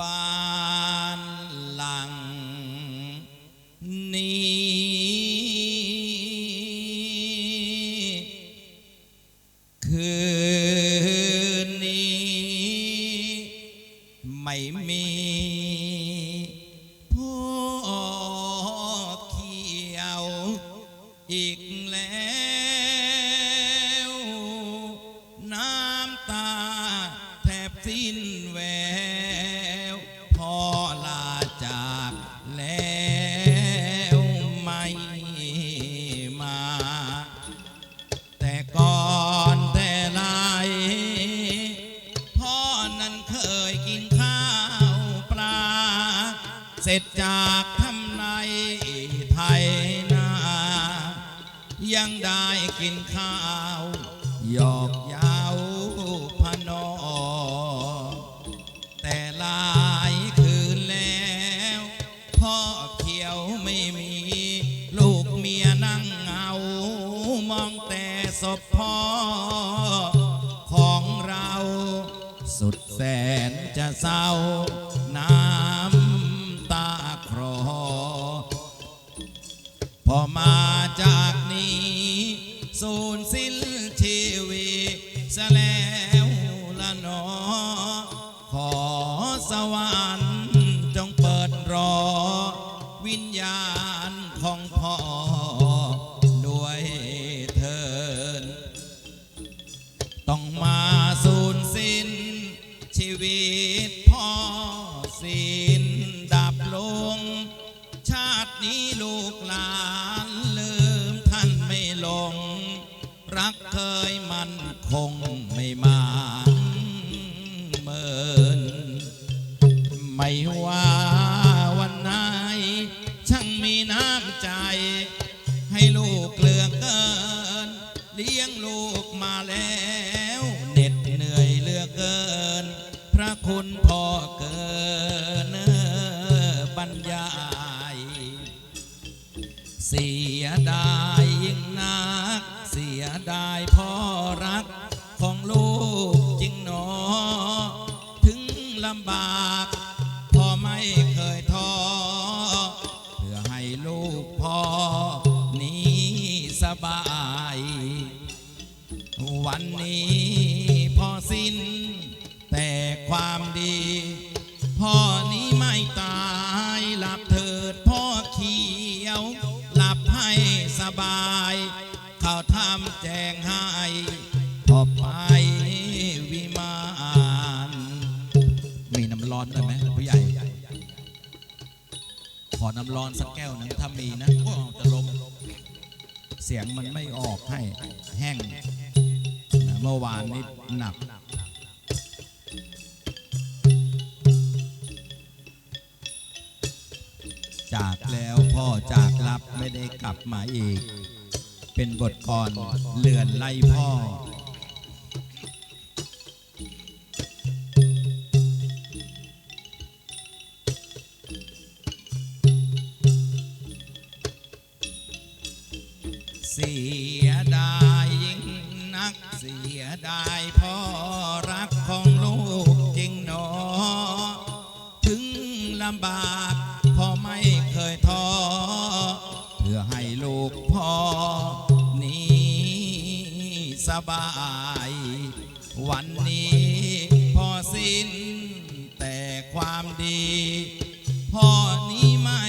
บ้ ร็จจากทำในไทยนา ยังได้กินข้าวหยอกย้าพนอ แต่หลายคืนแล้ว พ่อเขียวไม่มี ลูกเมียนั่งเหงามองแต่ศพพ่อ ของเรา สุดแสนจะเศร้า สวรรค์จงเปิดรอ วิญญาณของพ่อด้วยเถินต้องมาสูญสิ้นชีวิต ไม่ว่าวันไหน ช่างมีน้ำใจ ให้ลูกเหลือเกิน เลี้ยงลูกมาแล้วเหน็ดเหนื่อยเลือเกิน พระคุณพ่อเกินบรรยาย เสียดายยิ่งนัก เสียดายพ่อรักของลูกจริงหนอ ถึงลำบาก ลูกพ่อนี้สบาย วันนี้พ่อสิ้น แต่ความดี พ่อนี้ไม่ตายหลับเถิดพ่อเขียว หลับให้สบาย เขาทำแจงให้พอไปวิมานมีน้ำร้อนได้ไหมผู้ใหญ่ ขอน้ำร้อนสักแก้วหนึงถ้ามีนะก็จะลมเสียงมันไม่ออกให้แห้งเมื่อวานนี้หนักจากแล้วพ่อจากรับไม่ได้กลับมาอีก เป็นบทกรเลือนไล่พ่อ สียดายยิ่งนักเสียดายพ่อรักของลูกจริงหนอ ถึงลำบากพ่อไม่เคยท้อเพื่อให้ลูกพ่อนี้สบาย วันนี้พ่อสิ้นแต่ความดี พ่อนี้ไม่